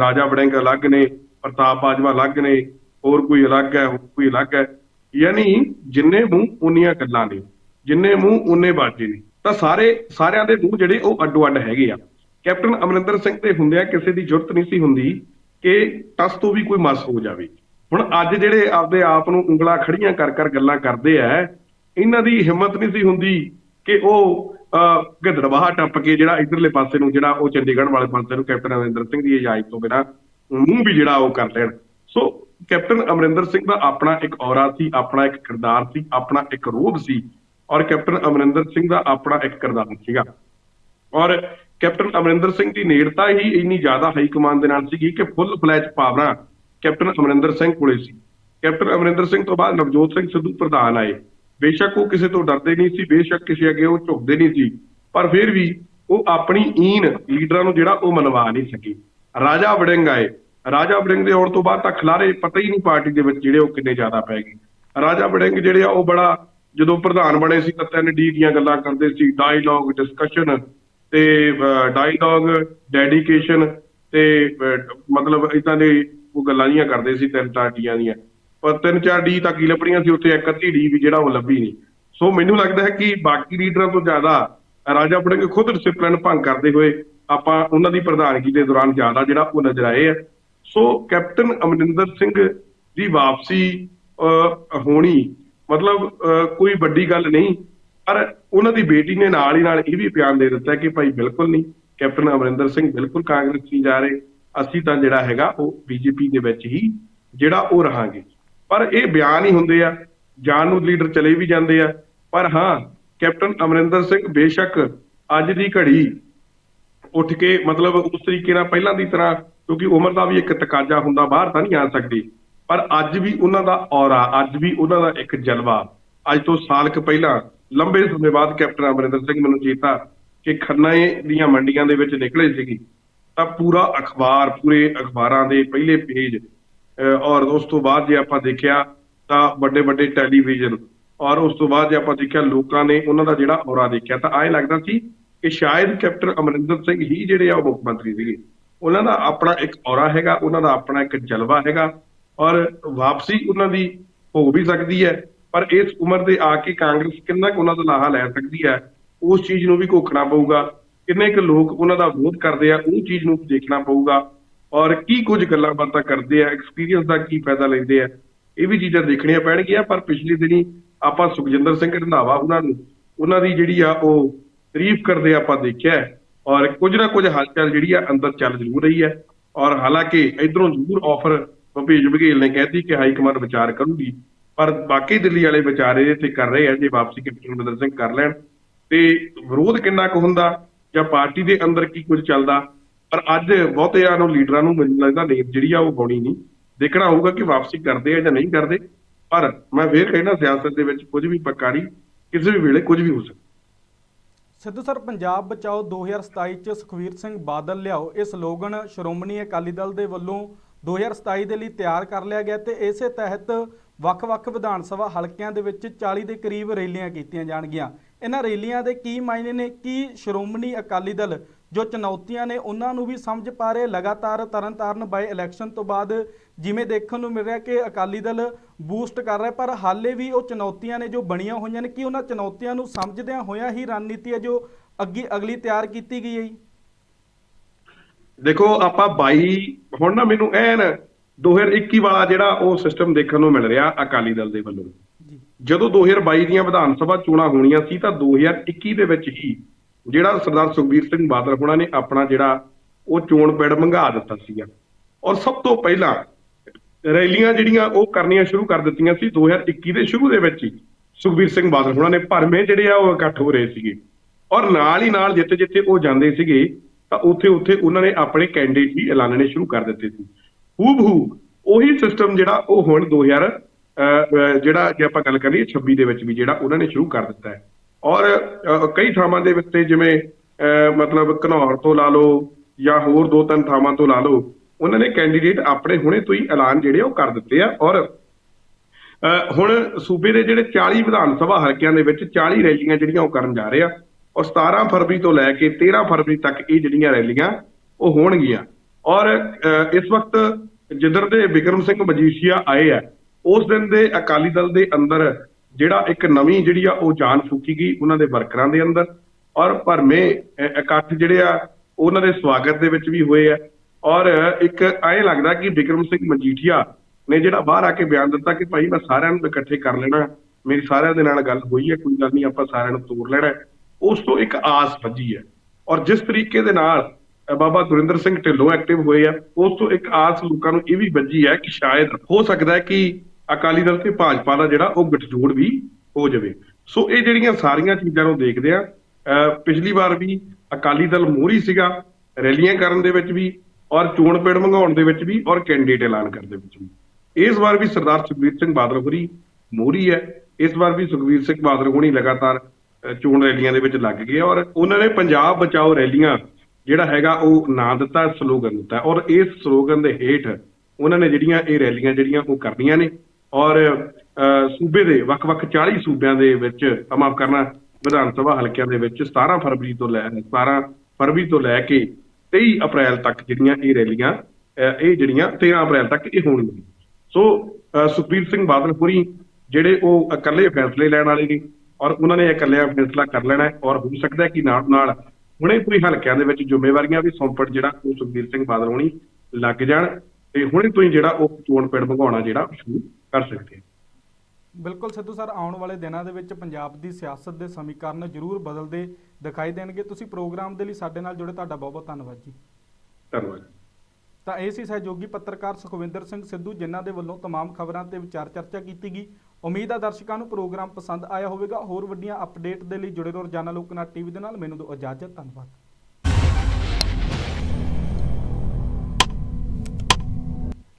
ਰਾਜਾ ਵੜਿੰਗ ਅਲੱਗ ਨੇ, ਪ੍ਰਤਾਪ ਬਾਜਵਾ ਅਲੱਗ ਨੇ, ਹੋਰ ਕੋਈ ਅਲੱਗ ਹੈ, ਹੋਰ ਕੋਈ ਅਲੱਗ ਹੈ। ਯਾਨੀ ਜਿੰਨੇ ਮੂੰਹ ਉਨੀਆਂ ਗੱਲਾਂ ਨੇ, ਜਿੰਨੇ ਮੂੰਹ ਉਨੇ ਬਾਜੇ ਨੇ, ਤਾਂ ਸਾਰੇ ਸਾਰਿਆਂ ਦੇ ਮੂੰਹ ਜਿਹੜੇ ਉਹ ਅੱਡੋ ਅੱਡ ਹੈਗੇ ਆ। ਕੈਪਟਨ ਅਮਰਿੰਦਰ ਸਿੰਘ ਤੇ ਹੁੰਦਿਆਂ ਕਿਸੇ ਦੀ ਜ਼ਰੂਰਤ ਨਹੀਂ ਸੀ ਹੁੰਦੀ ਕਿ ਟਸ ਤੋਂ ਵੀ ਕੋਈ ਮਸ ਹੋ ਜਾਵੇ। ਹੁਣ ਅੱਜ ਜਿਹੜੇ ਆਪਦੇ ਆਪ ਨੂੰ ਉਂਗਲਾਂ ਖੜੀਆਂ ਕਰ ਕਰ ਗੱਲਾਂ ਕਰਦੇ ਆ ਇਹਨਾਂ ਦੀ ਹਿੰਮਤ ਨਹੀਂ ਸੀ ਹੁੰਦੀ ਕਿ ਉਹ ਅਹ, ਟੱਪ ਕੇ ਜਿਹੜਾ ਇਧਰਲੇ ਪਾਸੇ ਨੂੰ ਜਿਹੜਾ ਉਹ ਚੰਡੀਗੜ੍ਹ ਵਾਲੇ ਪਾਸੇ ਨੂੰ ਕੈਪਟਨ ਅਮਰਿੰਦਰ ਸਿੰਘ ਦੀ ਇਜਾਜ਼ਤ ਤੋਂ ਬਿਨਾਂ ਮੂੰਹ ਵੀ ਜਿਹੜਾ ਉਹ ਕਰ ਲੈਣ। ਸੋ ਕੈਪਟਨ ਅਮਰਿੰਦਰ ਸਿੰਘ ਦਾ ਆਪਣਾ ਇੱਕ ਔਰਾ ਸੀ ਆਪਣਾ ਇੱਕ ਕਿਰਦਾਰ ਸੀ ਆਪਣਾ ਇੱਕ ਰੂਪ ਸੀ ਔਰ ਕੈਪਟਨ ਅਮਰਿੰਦਰ ਸਿੰਘ ਦਾ ਆਪਣਾ ਇੱਕ ਕਿਰਦਾਰ ਸੀਗਾ। ਔਰ ਕੈਪਟਨ ਅਮਰਿੰਦਰ ਸਿੰਘ ਦੀ ਨੇੜਤਾ ਹੀ ਇੰਨੀ ਜ਼ਿਆਦਾ ਹਾਈ ਕਮਾਂਡ ਦੇ ਨਾਲ ਸੀਗੀ ਕਿ ਫੁੱਲ ਫਲੈਜ ਪਾਵਰਾਂ ਕੈਪਟਨ ਅਮਰਿੰਦਰ ਸਿੰਘ ਕੋਲੇ ਸੀ। ਕੈਪਟਨ ਅਮਰਿੰਦਰ ਸਿੰਘ ਤੋਂ ਬਾਅਦ ਨਵਜੋਤ ਸਿੰਘ ਸਿੱਧੂ ਪ੍ਰਧਾਨ ਆਏ। ਬੇਸ਼ੱਕ ਉਹ ਕਿਸੇ ਤੋਂ ਡਰਦੇ ਨਹੀਂ ਸੀ, ਬੇਸ਼ੱਕ ਕਿਸੇ ਅੱਗੇ ਉਹ ਝੁਕਦੇ ਨਹੀਂ ਸੀ, ਪਰ ਫਿਰ ਵੀ ਉਹ ਆਪਣੀ ਈਨ ਲੀਡਰਾਂ ਨੂੰ ਜਿਹੜਾ ਉਹ ਮਨਵਾ ਨਹੀਂ ਸਕੀ। ਰਾਜਾ ਵੜਿੰਗ ਆਏ। ਰਾਜਾ ਵੜਿੰਗ ਦੇ ਆਉਣ ਤੋਂ ਬਾਅਦ ਤਾਂ ਖਲਾਰੇ ਪਤਾ ਹੀ ਨਹੀਂ ਪਾਰਟੀ ਦੇ ਵਿੱਚ ਜਿਹੜੇ ਉਹ ਕਿੰਨੇ ਜ਼ਿਆਦਾ ਪੈ ਗਏ। ਰਾਜਾ ਵੜਿੰਗ ਜਿਹੜੇ ਆ ਉਹ ਬੜਾ ਜਦੋਂ ਪ੍ਰਧਾਨ ਬਣੇ ਸੀ ਤਾਂ ਤਿੰਨ ਡੀ ਦੀਆਂ ਗੱਲਾਂ ਕਰਦੇ ਸੀ ਡਾਇਲੌਗ ਡਿਸਕਸ਼ਨ ਤੇ ਡਾਇਲੌਗ ਡੈਡੀਕੇਸ਼ਨ ਤੇ ਮਤਲਬ ਇਦਾਂ ਦੇ ਉਹ ਗੱਲਾਂ ਜੀਆਂ ਕਰਦੇ ਸੀ ਤਿੰਨ ਚਾਰ ਡੀਆਂ ਦੀਆਂ। ਪਰ ਤਿੰਨ ਚਾਰ ਡੀ ਤੱਕ ਹੀ ਲੱਭਣੀਆਂ ਸੀ ਉੱਥੇ? ਇੱਕ ਅੱਧੀ ਡੀ ਵੀ ਜਿਹੜਾ ਉਹ ਲੱਭੀ ਨਹੀਂ। ਸੋ ਮੈਨੂੰ ਲੱਗਦਾ ਹੈ ਕਿ ਬਾਕੀ ਲੀਡਰਾਂ ਤੋਂ ਜ਼ਿਆਦਾ ਰਾਜਾ ਵੜਿੰਗ ਖੁਦ ਡਿਸਪਲਿਨ ਭੰਗ ਕਰਦੇ ਹੋਏ ਆਪਾਂ ਉਹਨਾਂ ਦੀ ਪ੍ਰਧਾਨਗੀ ਦੇ ਦੌਰਾਨ ਜ਼ਿਆਦਾ ਜਿਹੜਾ ਉਹ ਨਜ਼ਰ ਆਏ ਆ। ਸੋ ਕੈਪਟਨ ਅਮਰਿੰਦਰ ਸਿੰਘ ਦੀ ਵਾਪਸੀ ਅਹ, ਹੋਣੀ ਮਤਲਬ ਅਹ, ਕੋਈ ਵੱਡੀ ਗੱਲ ਨਹੀਂ। ਪਰ ਉਹਨਾਂ ਦੀ ਬੇਟੀ ਨੇ ਨਾਲ ਹੀ ਨਾਲ ਇਹ ਵੀ ਬਿਆਨ ਦੇ ਦਿੱਤਾ ਕਿ ਭਾਈ ਬਿਲਕੁਲ ਨਹੀਂ, ਕੈਪਟਨ ਅਮਰਿੰਦਰ ਸਿੰਘ ਬਿਲਕੁਲ ਕਾਂਗਰਸ ਨਹੀਂ ਜਾ ਰਹੇ, ਅਸੀਂ ਤਾਂ ਜਿਹੜਾ ਹੈਗਾ ਉਹ ਬੀਜੇਪੀ ਦੇ ਵਿੱਚ ਹੀ ਜਿਹੜਾ ਉਹ ਰਹਾਂਗੇ। ਪਰ ਇਹ ਬਿਆਨ ਹੀ ਹੁੰਦੇ ਆ, ਜਾਣ ਨੂੰ ਲੀਡਰ ਚਲੇ ਵੀ ਜਾਂਦੇ ਆ। ਪਰ ਹਾਂ, ਕੈਪਟਨ ਅਮਰਿੰਦਰ ਸਿੰਘ ਬੇਸ਼ੱਕ ਅੱਜ ਦੀ ਘੜੀ ਉੱਠ ਕੇ ਮਤਲਬ ਉਸ ਤਰੀਕੇ ਨਾਲ ਪਹਿਲਾਂ ਦੀ ਤਰ੍ਹਾਂ, ਕਿਉਂਕਿ ਉਮਰ ਦਾ ਵੀ ਇੱਕ ਤਕਾਜ਼ਾ ਹੁੰਦਾ, ਬਾਹਰ ਤਾਂ ਨਹੀਂ ਆ ਸਕਦੀ। ਪਰ ਅੱਜ ਵੀ ਉਹਨਾਂ ਦਾ ਔਰਾ, ਅੱਜ ਵੀ ਉਹਨਾਂ ਦਾ ਇੱਕ ਜਲਵਾ, ਅੱਜ ਤੋਂ ਸਾਲ ਕੁ ਪਹਿਲਾਂ ਲੰਬੇ ਸਮੇਂ ਬਾਅਦ ਕੈਪਟਨ ਅਮਰਿੰਦਰ ਸਿੰਘ ਮੈਨੂੰ ਚੇਤਾ ਕਿ ਖੰਨਾ ਦੀਆਂ ਮੰਡੀਆਂ ਦੇ ਵਿੱਚ ਨਿਕਲੇ ਸੀਗੀ। ਤਾਂ ਪੂਰਾ ਅਖਬਾਰ, ਪੂਰੇ ਅਖਬਾਰਾਂ ਦੇ ਪਹਿਲੇ ਪੇਜ ਔਰ ਉਸ ਤੋਂ ਬਾਅਦ ਜੇ ਆਪਾਂ ਦੇਖਿਆ ਤਾਂ ਵੱਡੇ ਵੱਡੇ ਟੈਲੀਵਿਜ਼ਨ ਔਰ ਉਸ ਤੋਂ ਬਾਅਦ ਜੇ ਆਪਾਂ ਦੇਖਿਆ ਲੋਕਾਂ ਨੇ ਉਹਨਾਂ ਦਾ ਜਿਹੜਾ ਔਰਾ ਦੇਖਿਆ ਤਾਂ ਐਂ ਲੱਗਦਾ ਸੀ ਕਿ ਸ਼ਾਇਦ ਕੈਪਟਨ ਅਮਰਿੰਦਰ ਸਿੰਘ ਹੀ ਜਿਹੜੇ ਆ ਉਹ ਮੁੱਖ ਮੰਤਰੀ ਸੀਗੇ। ਉਹਨਾਂ ਦਾ ਆਪਣਾ ਇੱਕ ਔਰਾ ਹੈਗਾ, ਉਹਨਾਂ ਦਾ ਆਪਣਾ ਇੱਕ ਜਲਵਾ ਹੈਗਾ, ਔਰ ਵਾਪਸੀ ਉਹਨਾਂ ਦੀ ਹੋ ਵੀ ਸਕਦੀ ਹੈ। ਪਰ ਇਸ ਉਮਰ ਦੇ ਆ ਕੇ ਕਾਂਗਰਸ ਕਿੰਨਾ ਕੁ ਉਹਨਾਂ ਦਾ ਲਾਹਾ ਲੈ ਸਕਦੀ ਹੈ, ਉਸ ਚੀਜ਼ ਨੂੰ ਵੀ ਘੋਖਣਾ ਪਊਗਾ। ਕਿੰਨੇ ਕੁ ਲੋਕ ਉਹਨਾਂ ਦਾ ਵਿਰੋਧ ਕਰਦੇ ਆ, ਉਹ ਚੀਜ਼ ਨੂੰ ਦੇਖਣਾ ਪਊਗਾ। ਔਰ ਕੀ ਕੁਝ ਗੱਲਾਂ ਬਾਤਾਂ ਕਰਦੇ ਆ ਐਕਸਪੀਰੀਅੰਸ ਦਾ ਕੀ ਫਾਇਦਾ ਲੈਂਦੇ ਆ, ਇਹ ਵੀ ਚੀਜ਼ਾਂ ਦੇਖਣੀਆਂ ਪੈਣਗੀਆਂ। ਪਰ ਪਿਛਲੇ ਦਿਨੀ ਆਪਾਂ ਸੁਖਜਿੰਦਰ ਸਿੰਘ ਰੰਧਾਵਾ ਉਹਨਾਂ ਨੂੰ, ਉਹਨਾਂ ਦੀ ਜਿਹੜੀ ਆ ਉਹ ਤਾਰੀਫ ਕਰਦੇ ਆਪਾਂ ਦੇਖਿਆ ਔਰ ਕੁਝ ਨਾ ਕੁਝ ਹਲਚਲ ਜਿਹੜੀ ਆ ਅੰਦਰ ਚੱਲ ਜ਼ਰੂਰ ਰਹੀ ਹੈ। ਔਰ ਹਾਲਾਂਕਿ ਇਧਰੋਂ ਜ਼ਰੂਰ ਆਫਰ ਭੁਪੇਸ਼ ਬਘੇਲ ਨੇ ਕਹਿਤੀ ਕਿ ਹਾਈ ਕਮਾਂਡ ਵਿਚਾਰ ਕਰੂਗੀ। ਪਰ ਬਾਕੀ ਦਿੱਲੀ ਵਾਲੇ ਵਿਚਾਰੇ ਤੇ ਕਰ ਰਹੇ ਆ, ਜੇ ਵਾਪਸੀ ਕੈਪਟਨ ਅਮਰਿੰਦਰ ਸਿੰਘ ਕਰ ਲੈਣ, ਤੇ ਵਿਰੋਧ ਕਿੰਨਾ ਕੁ ਹੁੰਦਾ, ਜਾਂ ਪਾਰਟੀ ਦੇ ਅੰਦਰ ਕੀ ਕੁਝ ਚੱਲਦਾ? ਪਰ ਅੱਜ ਬਹੁਤਿਆਂ ਨੂੰ ਲੀਡਰਾਂ ਨੂੰ ਮੈਨੂੰ ਲੱਗਦਾ ਨੀਂਦ ਜਿਹੜੀ ਆ, ਉਹ ਹੋਣੀ ਨਹੀਂ। ਦੇਖਣਾ ਹੋਊਗਾ ਕਿ ਵਾਪਸੀ ਕਰਦੇ ਆ ਜਾਂ ਨਹੀਂ ਕਰਦੇ, ਪਰ ਮੈਂ ਫੇਰ ਕਹਿਣਾ ਸਿਆਸਤ ਦੇ ਵਿੱਚ ਕੁਝ ਵੀ ਪੱਕਾ ਨਹੀਂ, ਕਿਸੇ ਵੀ ਵੇਲੇ ਕੁਝ ਵੀ ਹੋ ਸਕਦਾ। ਸਿੱਧੂ ਸਰ, ਪੰਜਾਬ ਬਚਾਓ 2027 ਚ ਸੁਖਵੀਰ ਸਿੰਘ ਬਾਦਲ ਲਿਆਓ, ਇਹ ਸਲੋਗਨ ਸ਼੍ਰੋਮਣੀ ਅਕਾਲੀ ਦਲ ਦੇ ਵੱਲੋਂ 2027 ਦੇ ਲਈ ਤਿਆਰ ਕਰ ਲਿਆ ਗਿਆ ਤੇ ਇਸੇ ਤਹਿਤ ਵੱਖ-ਵੱਖ ਵਿਧਾਨ ਸਭਾ ਹਲਕਿਆਂ ਦੇ ਵਿੱਚ 40 ਦੇ ਕਰੀਬ ਰੈਲੀਆਂ ਕੀਤੀਆਂ ਜਾਣਗੀਆਂ। ਇਹਨਾਂ ਰੈਲੀਆਂ ਦੇ ਕੀ ਮਾਇਨੇ ਨੇ, ਕੀ ਸ਼੍ਰੋਮਣੀ ਅਕਾਲੀ ਦਲ ਜੋ ਚੁਣੌਤੀਆਂ ਨੇ ਉਹਨਾਂ ਨੂੰ ਵੀ ਸਮਝ ਪਾ ਰਹੇ, ਲਗਾਤਾਰ ਤਰਨਤਾਰਨ ਬਾਈ ਇਲੈਕਸ਼ਨ ਤੋਂ ਬਾਅਦ ਜਿਵੇਂ ਦੇਖਣ ਨੂੰ ਮਿਲ ਰਿਹਾ ਕਿ ਅਕਾਲੀ ਦਲ ਬੂਸਟ ਕਰ ਰਿਹਾ, ਪਰ ਹਾਲੇ ਵੀ ਉਹ ਚੁਣੌਤੀਆਂ ਨੇ ਜੋ ਬਣੀਆਂ ਹੋਈਆਂ ਨੇ, ਕਿ ਉਹਨਾਂ ਚੁਣੌਤੀਆਂ ਨੂੰ ਸਮਝਦਿਆਂ ਹੋਇਆਂ ਹੀ ਰਣਨੀਤੀ ਹੈ ਜੋ ਅੱਗੇ ਅਗਲੀ ਤਿਆਰ ਕੀਤੀ ਗਈ ਹੈ ਜੀ? ਦੇਖੋ, ਆਪਾਂ 22 ਹੁਣ ਨਾ ਮੈਨੂੰ ਐਨ 2021 ਵਾਲਾ ਜਿਹੜਾ ਉਹ ਸਿਸਟਮ ਦੇਖਣ ਨੂੰ ਮਿਲ ਰਿਹਾ ਅਕਾਲੀ ਦਲ ਦੇ ਵੱਲੋਂ। ਜਦੋਂ 2022 ਦੀਆਂ ਵਿਧਾਨ ਸਭਾ ਚੋਣਾਂ ਹੋਣੀਆਂ ਸੀ ਤਾਂ 2021 ਦੇ ਵਿੱਚ ਹੀ ਜਿਹੜਾ ਸਰਦਾਰ ਸੁਖਬੀਰ ਸਿੰਘ ਬਾਦਲ ਹੋਣਾ ਨੇ ਆਪਣਾ ਜਿਹੜਾ ਉਹ ਚੋਣ ਪੈੜ ਮੰਗਾ ਦਿੱਤਾ ਸੀਗਾ। ਔਰ ਸਭ ਤੋਂ ਪਹਿਲਾਂ ਰੈਲੀਆਂ ਜਿਹੜੀਆਂ ਉਹ ਕਰਨੀਆਂ ਸ਼ੁਰੂ ਕਰ ਦਿੱਤੀਆਂ ਸੀ 2021 ਦੇ ਸ਼ੁਰੂ ਦੇ ਵਿੱਚ ਹੀ। ਸੁਖਬੀਰ ਸਿੰਘ ਬਾਦਲ ਹੋਣਾ ਨੇ ਭਰਵੇਂ ਜਿਹੜੇ ਆ ਉਹ ਇਕੱਠ ਹੋ ਰਹੇ ਸੀਗੇ। ਔਰ ਨਾਲ ਹੀ ਨਾਲ ਜਿੱਥੇ ਜਿੱਥੇ ਉਹ ਜਾਂਦੇ ਸੀਗੇ ਤਾਂ ਉੱਥੇ ਉੱਥੇ ਉਹਨਾਂ ਨੇ ਆਪਣੇ ਕੈਂਡੀਡੇਟ ਵੀ ਐਲਾਨਣੇ ਸ਼ੁਰੂ ਕਰ ਦਿੱਤੇ ਸੀ। ਹੂਬਹੂ ਉਹੀ ਸਿਸਟਮ ਜਿਹੜਾ ਉਹ ਹੁਣ 2000 ਅਹ, ਅਹ, ਜਿਹੜਾ ਜੇ ਆਪਾਂ ਗੱਲ ਕਰੀਏ 26 ਦੇ ਵਿੱਚ ਵੀ ਜਿਹੜਾ ਉਹਨਾਂ ਨੇ ਸ਼ੁਰੂ ਕਰ ਦਿੱਤਾ ਹੈ। ਔਰ ਕਈ ਥਾਵਾਂ ਦੇ ਉੱਤੇ ਜਿਵੇਂ ਅਹ, ਮਤਲਬ ਘਨੌਰ ਤੋਂ ਲਾ ਲਓ ਜਾਂ ਹੋਰ ਦੋ ਤਿੰਨ ਥਾਵਾਂ ਤੋਂ ਲਾ ਲਓ ਉਹਨਾਂ ਨੇ ਕੈਂਡੀਡੇਟ ਆਪਣੇ ਹੁਣੇ ਤੋਂ ਹੀ ਐਲਾਨ ਜਿਹੜੇ ਉਹ ਕਰ ਦਿੱਤੇ ਆ। ਔਰ ਅਹ, ਹੁਣ ਸੂਬੇ ਦੇ ਜਿਹੜੇ 40 ਵਿਧਾਨ ਸਭਾ ਹਲਕਿਆਂ ਦੇ ਵਿੱਚ 40 ਰੈਲੀਆਂ ਜਿਹੜੀਆਂ ਉਹ ਕਰਨ ਜਾ ਰਹੇ ਆ ਔਰ 17 ਫਰਵਰੀ ਤੋਂ ਲੈ ਕੇ 13 ਫਰਵਰੀ ਤੱਕ ਇਹ ਜਿਹੜੀਆਂ ਰੈਲੀਆਂ ਉਹ ਹੋਣਗੀਆਂ। ਔਰ ਅਹ, ਇਸ ਵਕਤ ਜਿੱਧਰ ਦੇ ਵਿਕਰਮ ਸਿੰਘ ਮਜੀਠੀਆ ਆਏ ਆ, ਉਸ ਦਿਨ ਦੇ ਅਕਾਲੀ ਦਲ ਦੇ ਅੰਦਰ ਜਿਹੜਾ ਇੱਕ ਨਵੀਂ ਜਿਹੜੀ ਆ ਉਹ ਜਾਨ ਫੂਕੀ ਗਈ ਉਹਨਾਂ ਦੇ ਵਰਕਰਾਂ ਦੇ ਅੰਦਰ ਔਰ ਭਰਮੇ ਇਕੱਠ ਜਿਹੜੇ ਆ ਉਹਨਾਂ ਦੇ ਸਵਾਗਤ ਦੇ ਵਿੱਚ ਵੀ ਹੋਏ ਆ ਔਰ ਇੱਕ ਐਂ ਲੱਗਦਾ ਕਿ ਵਿਕਰਮ ਸਿੰਘ ਮਜੀਠੀਆ ਨੇ ਜਿਹੜਾ ਬਾਹਰ ਆ ਕੇ ਬਿਆਨ ਦਿੱਤਾ ਕਿ ਭਾਈ ਮੈਂ ਸਾਰਿਆਂ ਨੂੰ ਇਕੱਠੇ ਕਰ ਲੈਣਾ, ਮੇਰੀ ਸਾਰਿਆਂ ਦੇ ਨਾਲ ਗੱਲ ਹੋਈ ਹੈ, ਕੋਈ ਗੱਲ ਨਹੀਂ ਆਪਾਂ ਸਾਰਿਆਂ ਨੂੰ ਤੋੜ ਲੈਣਾ ਉਸ ਤੋਂ ਇੱਕ ਆਸ ਵੱਜੀ ਹੈ ਔਰ ਜਿਸ ਤਰੀਕੇ ਦੇ ਨਾਲ ਬਾਬਾ ਗੁਰਿੰਦਰ ਸਿੰਘ ਢਿੱਲੋਂ ਐਕਟਿਵ ਹੋਏ ਆ। ਉਸ ਤੋਂ ਇੱਕ ਆਸ ਲੋਕਾਂ ਨੂੰ ਇਹ ਵੀ ਵੱਜੀ ਹੈ ਕਿ ਸ਼ਾਇਦ ਹੋ ਸਕਦਾ ਹੈ ਕਿ ਅਕਾਲੀ ਦਲ ਤੇ ਭਾਜਪਾ ਦਾ ਜਿਹੜਾ ਉਹ ਗਠਜੋੜ ਵੀ ਹੋ ਜਾਵੇ। ਸੋ ਇਹ ਜਿਹੜੀਆਂ ਸਾਰੀਆਂ ਚੀਜ਼ਾਂ ਨੂੰ ਦੇਖਦੇ ਆ ਅ, ਪਿਛਲੀ ਵਾਰ ਵੀ ਅਕਾਲੀ ਦਲ ਮੋਹਰੀ ਸੀਗਾ ਰੈਲੀਆਂ ਕਰਨ ਦੇ ਵਿੱਚ ਵੀ ਔਰ ਚੋਣ ਪੇੜ ਮੰਗਾਉਣ ਦੇ ਵਿੱਚ ਵੀ ਔਰ ਕੈਂਡੀਡੇਟ ਐਲਾਨ ਕਰਨ ਦੇ ਵਿੱਚ ਵੀ। ਇਸ ਵਾਰ ਵੀ ਸਰਦਾਰ ਸੁਖਬੀਰ ਸਿੰਘ ਬਾਦਲ ਹੋਰੀ ਮੋਹਰੀ ਹੈ। ਇਸ ਵਾਰ ਵੀ ਸੁਖਬੀਰ ਸਿੰਘ ਬਾਦਲ ਹੋਣੀ ਲਗਾਤਾਰ ਚੋਣ ਰੈਲੀਆਂ ਦੇ ਵਿੱਚ ਲੱਗ ਗਏ ਔਰ ਉਹਨਾਂ ਨੇ ਪੰਜਾਬ ਬਚਾਓ ਰੈਲੀਆਂ ਜਿਹੜਾ ਹੈਗਾ ਉਹ ਨਾਂ ਦਿੱਤਾ ਸਲੋਗਨ ਦਿੱਤਾ। ਔਰ ਇਸ ਸਲੋਗਨ ਦੇ ਹੇਠ ਉਹਨਾਂ ਨੇ ਜਿਹੜੀਆਂ ਇਹ ਰੈਲੀਆਂ ਜਿਹੜੀਆਂ ਉਹ ਕਰਨੀਆਂ ਨੇ। ਔਰ ਅਹ, ਸੂਬੇ ਦੇ ਵੱਖ-ਵੱਖ 40 ਸੂਬਿਆਂ ਦੇ ਵਿੱਚ ਮਾਫ ਕਰਨਾ ਵਿਧਾਨ ਸਭਾ ਹਲਕਿਆਂ ਦੇ ਵਿੱਚ 17 ਫਰਵਰੀ ਤੋਂ ਲੈ 17 ਫਰਵਰੀ ਤੋਂ ਲੈ ਕੇ 23 ਅਪ੍ਰੈਲ ਤੱਕ ਜਿਹੜੀਆਂ ਇਹ ਰੈਲੀਆਂ ਇਹ ਜਿਹੜੀਆਂ 13 ਅਪ੍ਰੈਲ ਤੱਕ ਇਹ ਹੋਣਗੀਆਂ। ਸੋ ਸੁਖਬੀਰ ਸਿੰਘ ਬਾਦਲ ਹੋਰੀ ਜਿਹੜੇ ਉਹ ਇਕੱਲੇ ਫੈਸਲੇ ਲੈਣ ਵਾਲੇ ਨੇ ਔਰ ਉਹਨਾਂ ਨੇ ਇਕੱਲਿਆਂ ਫੈਸਲਾ ਕਰ ਲੈਣਾ ਔਰ ਹੋ ਸਕਦਾ ਹੈ ਕਿ ਨਾਲ ਨਾਲ ਹੁਣੇ ਕੋਈ ਹਲਕਿਆਂ ਦੇ ਵਿੱਚ ਜ਼ਿੰਮੇਵਾਰੀਆਂ ਵੀ ਸੌਂਪਣ ਜਿਹੜਾ ਉਹ ਸੁਖਬੀਰ ਸਿੰਘ ਬਾਦਲ ਹੋਣੀ ਲੱਗ ਜਾਣ ਤੇ ਹੁਣੇ ਤੋਂ ਹੀ ਜਿਹੜਾ ਉਹ ਚੋਣ ਪਿੰਡ ਭਗਾਉਣਾ ਜਿਹੜਾ ਉਹ ਸ਼ੁਰੂ ਕਰ ਸਕਦੇ ਆ ਬਿਲਕੁਲ ਸਿੱਧੂ ਸਰ ਆਉਣ ਵਾਲੇ ਦਿਨਾਂ ਦੇ ਵਿੱਚ ਪੰਜਾਬ ਦੀ ਸਿਆਸਤ ਦੇ ਸਮੀਕਰਨ ਜ਼ਰੂਰ ਬਦਲਦੇ ਦਿਖਾਈ ਦੇਣਗੇ ਤੁਸੀਂ ਪ੍ਰੋਗਰਾਮ ਦੇ ਲਈ ਸਾਡੇ ਨਾਲ ਜੁੜੇ ਤੁਹਾਡਾ ਬਹੁਤ ਬਹੁਤ ਧੰਨਵਾਦ ਜੀ ਧੰਨਵਾਦ ਤਾਂ ਇਹ ਸੀ ਸਹਿਯੋਗੀ ਪੱਤਰਕਾਰ ਸੁਖਵਿੰਦਰ ਸਿੰਘ ਸਿੱਧੂ ਜਿਨ੍ਹਾਂ ਦੇ ਵੱਲੋਂ तमाम ਖਬਰਾਂ ਤੇ ਵਿਚਾਰ ਚਰਚਾ ਕੀਤੀ ਗਈ ਉਮੀਦ ਆ ਦਰਸ਼ਕਾਂ ਨੂੰ ਪ੍ਰੋਗਰਾਮ ਪਸੰਦ ਆਇਆ ਹੋਵੇਗਾ। ਹੋਰ ਵੱਡੀਆਂ ਅਪਡੇਟ ਦੇ ਲਈ ਜੁੜੇ ਰਹੋ ਰੋਜ਼ਾਨਾ ਲੋਕਨਾਥ ਟੀਵੀ ਦੇ ਨਾਲ। ਮੈਨੂੰ ਦਿਓ ਇਜਾਜ਼ਤ, ਧੰਨਵਾਦ।